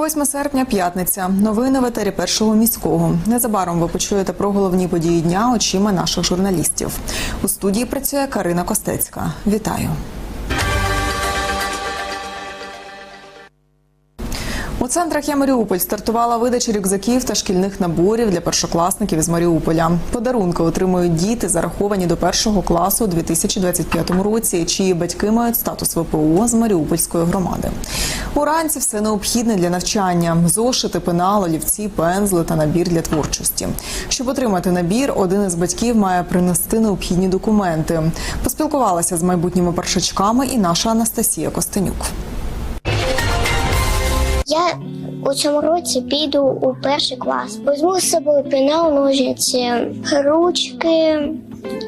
8 серпня, п'ятниця. Новини в етері першого міського. Незабаром ви почуєте про головні події дня очима наших журналістів. У студії працює Карина Костецька. Вітаю. Центрах «Я Маріуполь» стартувала видача рюкзаків та шкільних наборів для першокласників із Маріуполя. Подарунки отримують діти, зараховані до першого класу у 2025 році, чиї батьки мають статус ВПО з Маріупольської громади. Уранці все необхідне для навчання: зошити, пенал, олівці, пензли та набір для творчості. Щоб отримати набір, один із батьків має принести необхідні документи. Поспілкувалася з майбутніми першачками і наша Анастасія Костенюк. Я у цьому році піду у перший клас. Візьму з собою пенал, ножиці, ручки,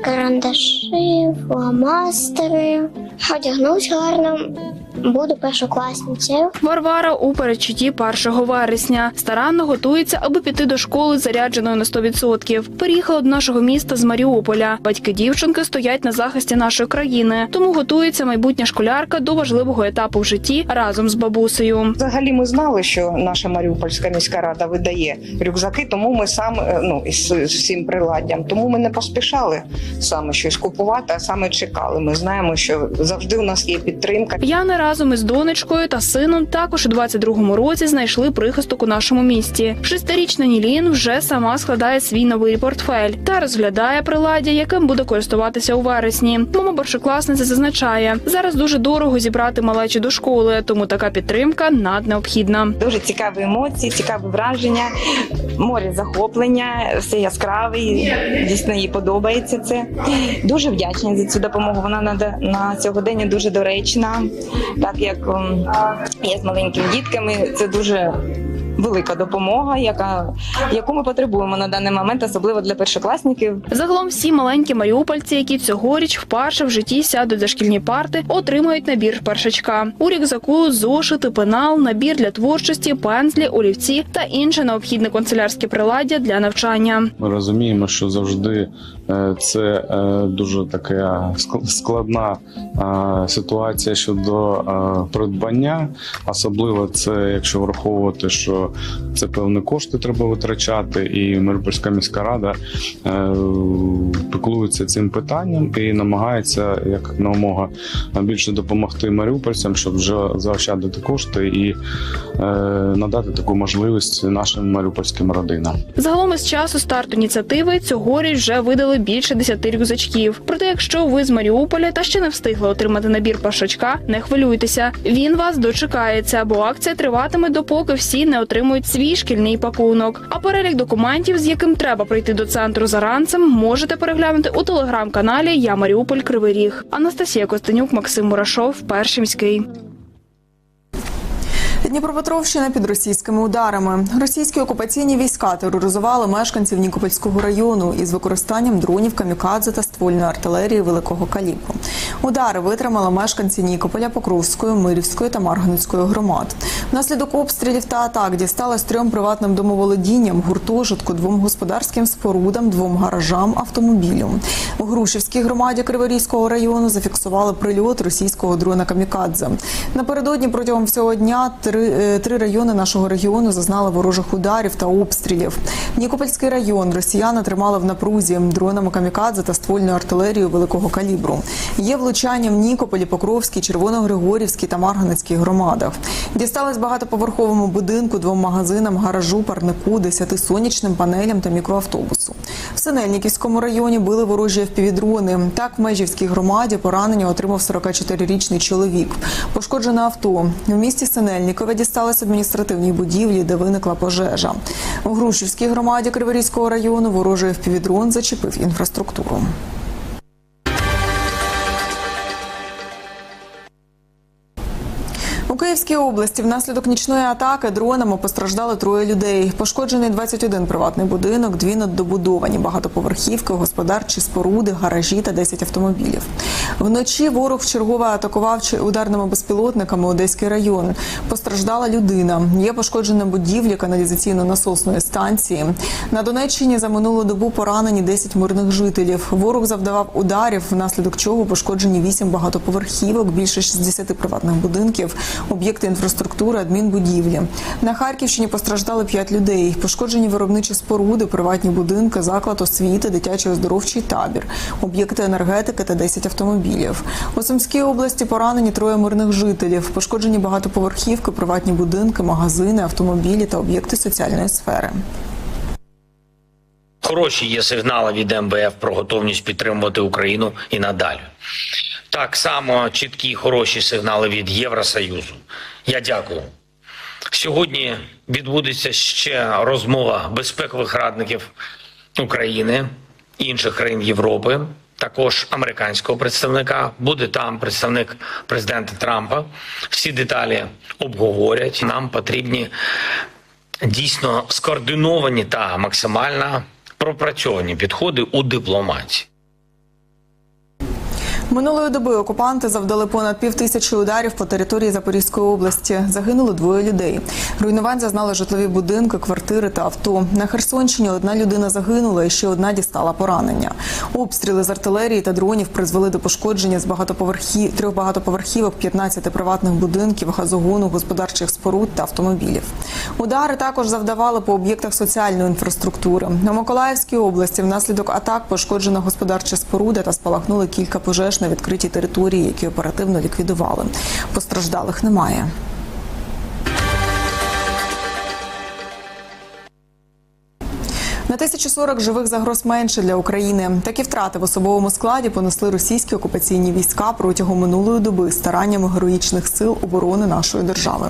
карандаші, фломастери. Одягнусь гарно, буду першокласницею. Варвара у передчутті 1 вересня старанно готується, аби піти до школи зарядженою на 100%. Переїхала до нашого міста з Маріуполя. Батьки дівчинки стоять на захисті нашої країни, тому готується майбутня школярка до важливого етапу в житті разом з бабусею. Взагалі ми знали, що наша Маріупольська міська рада видає рюкзаки, тому ми сам е, ну із всім приладдям. Тому ми не поспішали саме щось купувати, а саме чекали. Ми знаємо, що завжди у нас є підтримка. Яна разом із донечкою та сином також у 22-му році знайшли прихисток у нашому місті. Шестирічна Нілін вже сама складає свій новий портфель та розглядає приладдя, яким буде користуватися у вересні. Мама першокласниця зазначає, зараз дуже дорого зібрати малечі до школи, тому така підтримка наднеобхідна. Дуже цікаві емоції, цікаві враження, море захоплення, все яскраве. і Дійсно їй подобається це. Дуже вдячна за цю допомогу. Вона на, на сьогодення дуже доречна, так як ем, я з маленькими дітками. Це дуже. Велика допомога, яка яку ми потребуємо на даний момент, особливо для першокласників. Загалом всі маленькі маріупольці, які цьогоріч вперше в житті сядуть за шкільні парти, отримають набір першачка. У рюкзаку зошити, пенал, набір для творчості, пензлі, олівці та інше необхідне канцелярське приладдя для навчання. Ми розуміємо, що завжди це е, дуже така складна е, ситуація щодо е, придбання. Особливо це, якщо враховувати, що це певні кошти треба витрачати, і Маріупольська міська рада е, піклується цим питанням і намагається як намога більше допомогти маріупольцям, щоб вже заощадити кошти і е, надати таку можливість нашим маріупольським родинам. Загалом із часу старту ініціативи цьогоріч вже видали більше 10 рюкзачків. Проте, якщо ви з Маріуполя та ще не встигли отримати набір першачка, не хвилюйтеся. Він вас дочекається, бо акція триватиме допоки всі не отримують свій шкільний пакунок. А перелік документів, з яким треба прийти до центру за ранцем, можете переглянути у телеграм-каналі Я Маріуполь Кривий Ріг. Анастасія Костенюк, Максим Мурашов, перший міський. Дніпропетровщина під російськими ударами. Російські окупаційні війська тероризували мешканців Нікопольського району із використанням дронів камікадзе та ствольної артилерії великого калібру. Удари витримали мешканці Нікополя, Покровської, Мирівської та Марганецької громад. Внаслідок обстрілів та атак дісталось трьом приватним домоволодінням, гуртожитку, двом господарським спорудам, двом гаражам, автомобілю. У Грушівській громаді Криворізького району зафіксували прильот російського дрона камікадзе. Напередодні протягом всього дня три, три райони нашого регіону зазнали ворожих ударів та обстрілів. Нікопольський район росіяни тримали в напрузі дронами камікадзе та ствольною артилерією великого калібру. Є влучання в Нікополі, Покровській, Червоногригорівській та Марганецькій громадах. Дістались багатоповерховому будинку, двом магазинам, гаражу, парнику, десяти сонячним панелям та мікроавтобусу. В Синельниківському районі били ворожі впівдрони. Так, в Межівській громаді поранення отримав 44-річний чоловік. Пошкоджене авто. В місті Синельникове дісталось адміністративній будівлі, де виникла пожежа. У Грушівській громаді Криворізького району ворожий впівдрон зачепив інфраструктуру. У Київській області внаслідок нічної атаки дронами постраждали троє людей. Пошкоджений 21 приватний будинок, дві наддобудовані багатоповерхівки, господарчі споруди, гаражі та 10 автомобілів. Вночі ворог вчергове атакував ударними безпілотниками Одеський район. Постраждала людина. Є пошкоджена будівлі каналізаційно-насосної станції. На Донеччині за минулу добу поранені 10 мирних жителів. Ворог завдавав ударів, внаслідок чого пошкоджені 8 багатоповерхівок, більше 60 приватних будинків, об'єкти об'єкти інфраструктури, адмінбудівлі. На Харківщині постраждали 5 людей. Пошкоджені виробничі споруди, приватні будинки, заклад освіти, дитячий оздоровчий табір, об'єкти енергетики та 10 автомобілів. У Сумській області поранені троє мирних жителів. Пошкоджені багатоповерхівки, приватні будинки, магазини, автомобілі та об'єкти соціальної сфери. Хороші є сигнали від МВФ про готовність підтримувати Україну і надалі. Так само чіткі хороші сигнали від Євросоюзу. Я дякую. Сьогодні відбудеться ще розмова безпекових радників України і інших країн Європи. Також американського представника буде там представник президента Трампа. Всі деталі обговорять. Нам потрібні дійсно скоординовані та максимально пропрацьовані підходи у дипломатії. Минулої доби окупанти завдали понад півтисячі ударів по території Запорізької області. Загинуло двоє людей. Руйнувань зазнали житлові будинки, квартири та авто. На Херсонщині одна людина загинула і ще одна дістала поранення. Обстріли з артилерії та дронів призвели до пошкодження з багатоповерхі... трьох багатоповерхівок, 15 приватних будинків, газогону, господарчих споруд та автомобілів. Удари також завдавали по об'єктах соціальної інфраструктури. На Миколаївській області внаслідок атак пошкоджена господарча споруда та спалахнули кілька пожеж на відкритій території, які оперативно ліквідували. Постраждалих немає. На 1040 живих загроз менше для України. Такі втрати в особовому складі понесли російські окупаційні війська протягом минулої доби стараннями героїчних сил оборони нашої держави.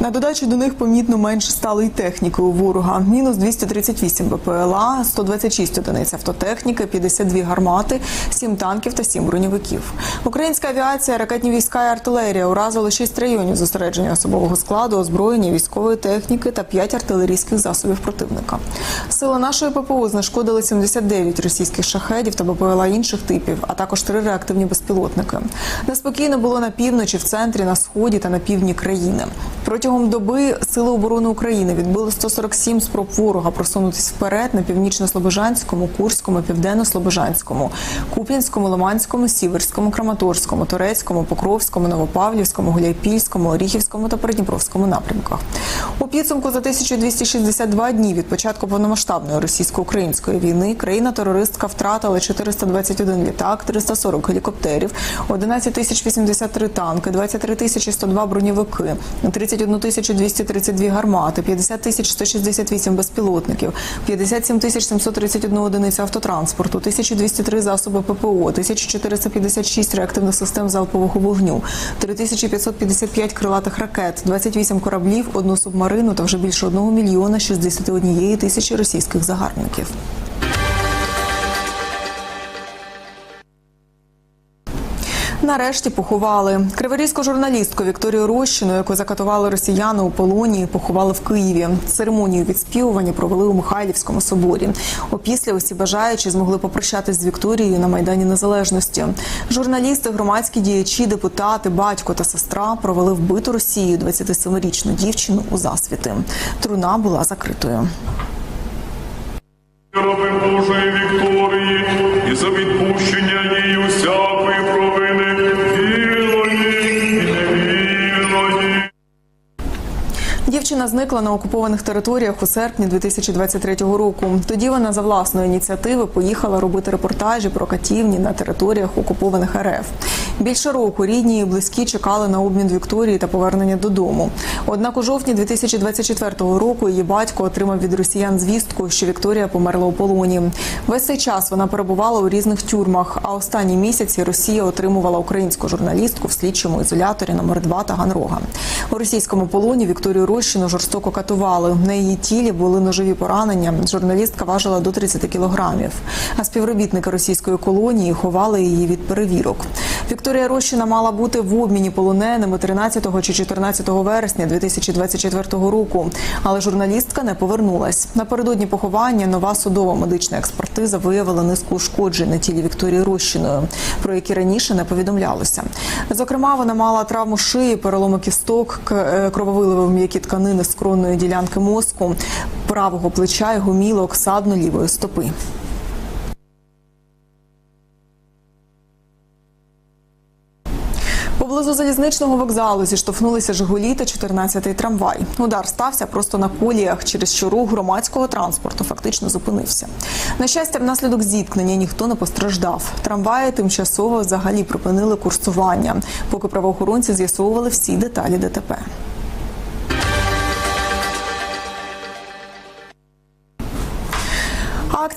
На додачу до них помітно менше стало й техніки у ворога. Мінус 238 БПЛА, 126 одиниць автотехніки, 52 гармати, 7 танків та 7 броньовиків. Українська авіація, ракетні війська і артилерія уразили 6 районів зосередження особового складу, озброєння, військової техніки та 5 артилерійських засобів противника. Сили нашої ППО знешкодили 79 російських шахедів та БПЛА інших типів, а також три реактивні безпілотники. Неспокійно було на півночі, в центрі, на сході та на півдні країни. Протягом доби сили оборони України відбили 147 спроб ворога просунутися вперед на північно-слобожанському, Курському, південно-слобожанському, Куп'янському, Лиманському, Сіверському, Краматорському, Торецькому, Покровському, Новопавлівському, Гуляйпільському, Оріхівському та Придніпровському напрямках. У підсумку за 1262 дні від початку повномасштабної російсько-української війни країна-терористка втратила 421 літак, 340 гелікоптерів, 11 тисяч 83 танки, 23 тисячі 102 броньовики, 31 тисячу 232 гармати, 50 тисяч 168 безпілотників, 57 тисяч 731 одиниця автотранспорту, 1203 засоби ППО, 1456 реактивних систем залпового вогню, 3555 крилатих ракет, 28 кораблів, одну субмарину та вже більше 1 мільйона 61 тисячі російських загарбників. Нарешті поховали криворізьку журналістку Вікторію Рощину, яку закатували росіяни у полоні, поховали в Києві. Церемонію відспівування провели у Михайлівському соборі. Опісля усі бажаючі змогли попрощатись з Вікторією на майдані Незалежності. Журналісти, громадські діячі, депутати, батько та сестра провели вбиту Росією 27-річну дівчину у засвіти. Труна була закритою. Божої Вікторії і за відпущення їй усякої провини вільної і невільної. Дівчина зникла на окупованих територіях у серпні 2023 року. Тоді вона за власної ініціативи поїхала робити репортажі про катівні на територіях окупованих РФ. Більше року рідні і близькі чекали на обмін Вікторії та повернення додому. Однак у жовтні 2024 року її батько отримав від росіян звістку, що Вікторія померла у полоні. Весь цей час вона перебувала у різних тюрмах. А останні місяці Росія отримувала українську журналістку в слідчому ізоляторі номер 2 Таганрога. У російському полоні Вікторію Рощину жорстоко катували. На її тілі були ножові поранення. Журналістка важила до 30 кілограмів. А співробітники російської колонії ховали її від перевірок. Вікторія Рощина мала бути в обміні полоненими 13 чи 14 вересня 2024 року, але журналістка не повернулась. Напередодні поховання нова судова медична експертиза виявила низку ушкоджень на тілі Вікторії Рощиної, про які раніше не повідомлялося. Зокрема, вона мала травму шиї, переломи кісток, е, крововиливи м'які тканини скронної ділянки мозку, правого плеча і гумілок, садно лівої стопи. Поблизу залізничного вокзалу зіштовхнулися Жигулі та 14-й трамвай. Удар стався просто на коліях, через що рух громадського транспорту фактично зупинився. На щастя, внаслідок зіткнення ніхто не постраждав. Трамваї тимчасово взагалі припинили курсування, поки правоохоронці з'ясовували всі деталі ДТП.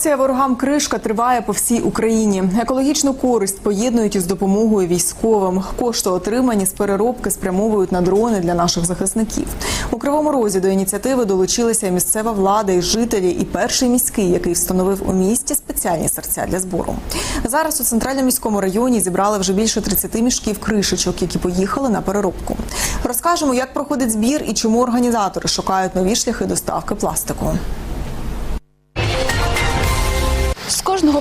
Акція ворогам кришка триває по всій Україні. Екологічну користь поєднують із допомогою військовим. Кошти отримані з переробки спрямовують на дрони для наших захисників. У кривому розі до ініціативи долучилися місцева влада, і жителі, і перший міський, який встановив у місті спеціальні серця для збору. Зараз у центральному міському районі зібрали вже більше 30 мішків кришечок, які поїхали на переробку. Розкажемо, як проходить збір і чому організатори шукають нові шляхи доставки пластику.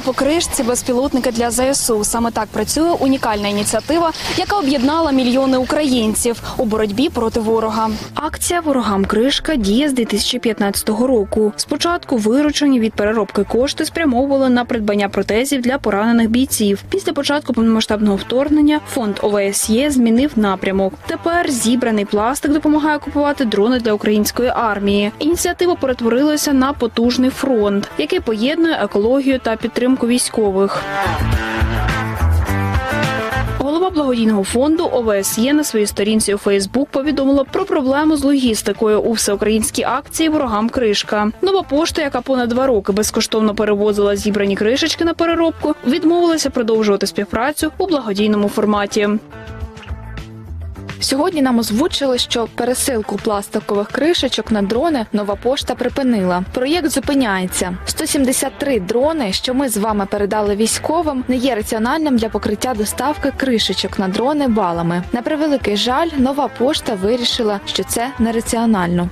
По кришці безпілотники для ЗСУ. Саме так працює унікальна ініціатива, яка об'єднала мільйони українців у боротьбі проти ворога. Акція Ворогам кришка діє з 2015 року. Спочатку виручені від переробки кошти спрямовували на придбання протезів для поранених бійців. Після початку повномасштабного вторгнення фонд ОВСЄ змінив напрямок. Тепер зібраний пластик допомагає купувати дрони для української армії. Ініціатива перетворилася на потужний фронт, який поєднує екологію та підтримку військових. Голова благодійного фонду ОВСЄ на своїй сторінці у Фейсбук повідомила про проблему з логістикою у всеукраїнській акції Ворогам кришка. Нова пошта, яка понад два роки безкоштовно перевозила зібрані кришечки на переробку, відмовилася продовжувати співпрацю у благодійному форматі. Сьогодні нам озвучили, що пересилку пластикових кришечок на дрони нова пошта припинила. Проєкт зупиняється. 173 дрони, що ми з вами передали військовим, не є раціональним для покриття доставки кришечок на дрони балами. На превеликий жаль, нова пошта вирішила, що це нераціонально.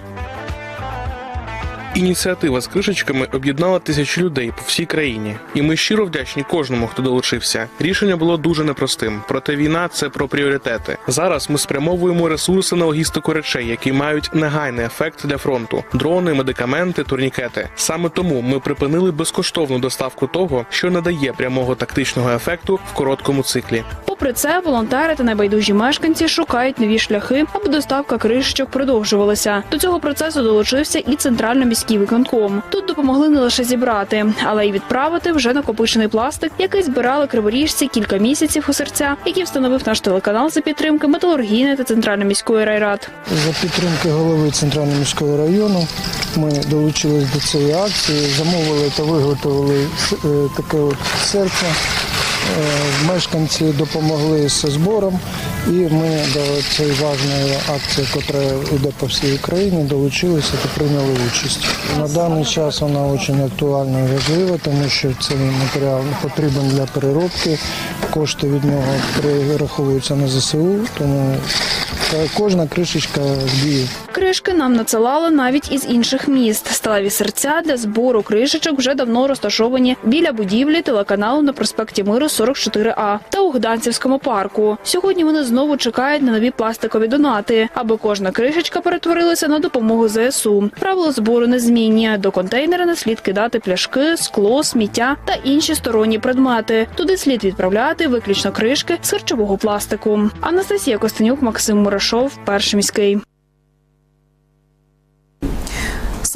Ініціатива з кришечками об'єднала тисячі людей по всій країні, і ми щиро вдячні кожному, хто долучився. Рішення було дуже непростим, проте війна це про пріоритети. Зараз ми спрямовуємо ресурси на логістику речей, які мають негайний ефект для фронту: дрони, медикаменти, турнікети. Саме тому ми припинили безкоштовну доставку того, що не дає прямого тактичного ефекту в короткому циклі. Попри це, волонтери та небайдужі мешканці шукають нові шляхи, аби доставка кришечок продовжувалася. До цього процесу долучився і центрально-міський виконком. Тут допомогли не лише зібрати, але й відправити вже накопичений пластик, який збирали криворіжці кілька місяців у серця, який встановив наш телеканал за підтримки металургійної та центрально-міської райрад. За підтримки голови центрального міського району ми долучились до цієї акції, замовили та виготовили е, таке от серце. Е, Мешканці допомогли з збором, і ми до цієї важної акції, яка йде по всій Україні, долучилися та прийняли участь. На даний час вона дуже актуальна і важлива, тому що цей матеріал потрібен для переробки. Кошти від нього перераховуються на ЗСУ, тому кожна кришечка дії. Кришки нам надсилали навіть із інших міст. Сталеві серця для збору кришечок вже давно розташовані біля будівлі телеканалу на проспекті Миру 44А та у Гданцівському парку. Сьогодні вони знову чекають на нові пластикові донати, аби кожна кришечка перетворилася на допомогу ЗСУ. Правила збору незмінні. До контейнера не слід кидати пляшки, скло, сміття та інші сторонні предмети. Туди слід відправляти виключно кришки з харчового пластику. Анастасія Костенюк, Максим Мурашов, перший міський.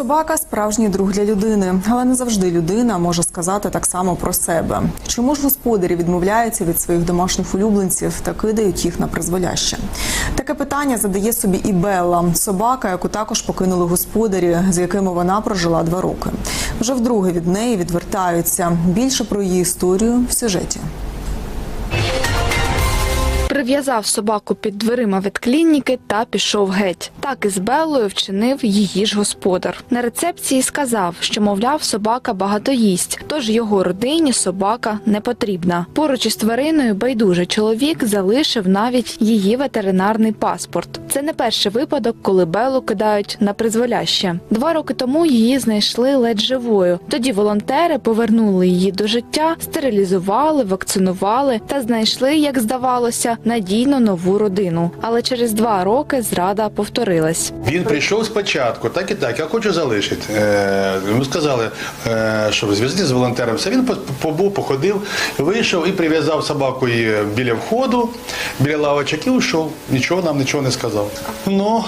Собака справжній друг для людини, але не завжди людина може сказати так само про себе. Чому ж господарі відмовляються від своїх домашніх улюбленців та кидають їх на призволяще? Таке питання задає собі і Белла, собака, яку також покинули господарі, з якими вона прожила два роки. Вже вдруге від неї відвертаються. Більше про її історію в сюжеті. Прив'язав собаку під дверима ветклініки та пішов геть. Так із Беллою вчинив її ж господар. На рецепції сказав, що мовляв, собака багато їсть, тож його родині собака не потрібна. Поруч із твариною байдужий чоловік залишив навіть її ветеринарний паспорт. Це не перший випадок, коли Беллу кидають на призволяще. Два роки тому її знайшли ледь живою. Тоді волонтери повернули її до життя, стерилізували, вакцинували та знайшли, як здавалося, надійно нову родину. Але через два роки зрада повторилась. Він прийшов спочатку, так і так, я хочу залишити. Е, сказали, е, що зв'язати з волонтером. Все він по- побув, походив, вийшов і прив'язав собаку біля входу, біля лавочок і ушов. Нічого нам нічого не сказав. Ну,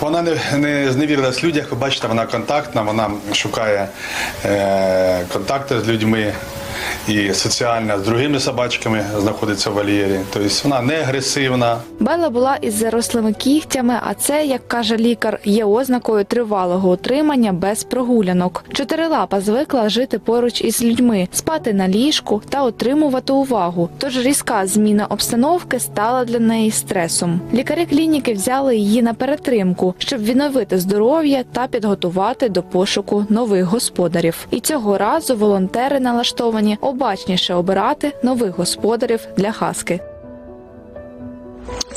вона не, не зневірилась в людях. Ви бачите, вона контактна, вона шукає е, контакти з людьми. І соціальна з другими собачками знаходиться в вольєрі. Тобто вона не агресивна, Бела була із зарослими кігтями, а це, як каже лікар, є ознакою тривалого утримання без прогулянок. Чотирилапа звикла жити поруч із людьми, спати на ліжку та отримувати увагу. Тож різка зміна обстановки стала для неї стресом. Лікарі клініки взяли її на перетримку, щоб відновити здоров'я та підготувати до пошуку нових господарів. І цього разу волонтери налаштовані обачніше обирати нових господарів для хаски.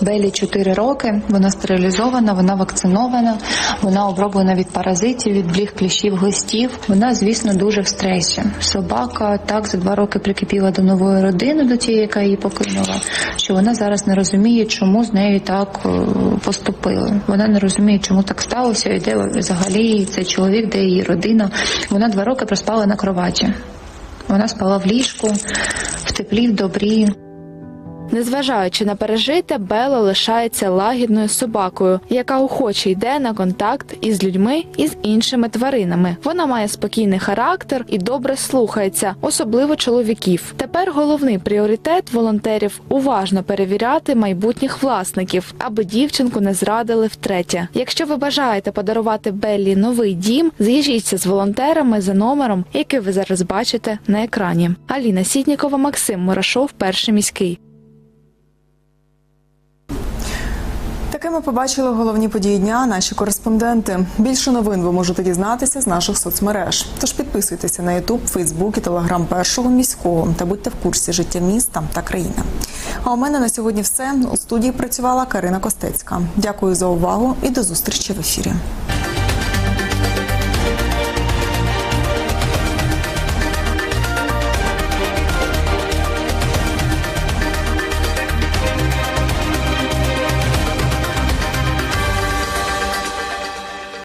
Белі 4 роки, вона стерилізована, вона вакцинована, вона оброблена від паразитів, від бліг, кліщів, глистів. Вона, звісно, дуже в стресі. Собака так за два роки прикипіла до нової родини, до тієї, яка її покинула, що вона зараз не розуміє, чому з нею так е, поступили. Вона не розуміє, чому так сталося, і де взагалі цей чоловік, де її родина. Вона два роки проспала на кроваті. Вона спала в ліжку, в теплі, в добрі. Незважаючи на пережите, Бела лишається лагідною собакою, яка охоче йде на контакт із людьми і з іншими тваринами. Вона має спокійний характер і добре слухається, особливо чоловіків. Тепер головний пріоритет волонтерів уважно перевіряти майбутніх власників, аби дівчинку не зрадили втретє. Якщо ви бажаєте подарувати Беллі новий дім, з'їжджіться з волонтерами за номером, який ви зараз бачите на екрані. Аліна Сітнікова, Максим Мурашов, перший міський. Такими побачили головні події дня наші кореспонденти. Більше новин ви можете дізнатися з наших соцмереж. Тож підписуйтеся на Ютуб, Фейсбук і Телеграм першого міського та будьте в курсі життя міста та країни. А у мене на сьогодні все. У студії працювала Карина Костецька. Дякую за увагу і до зустрічі в ефірі.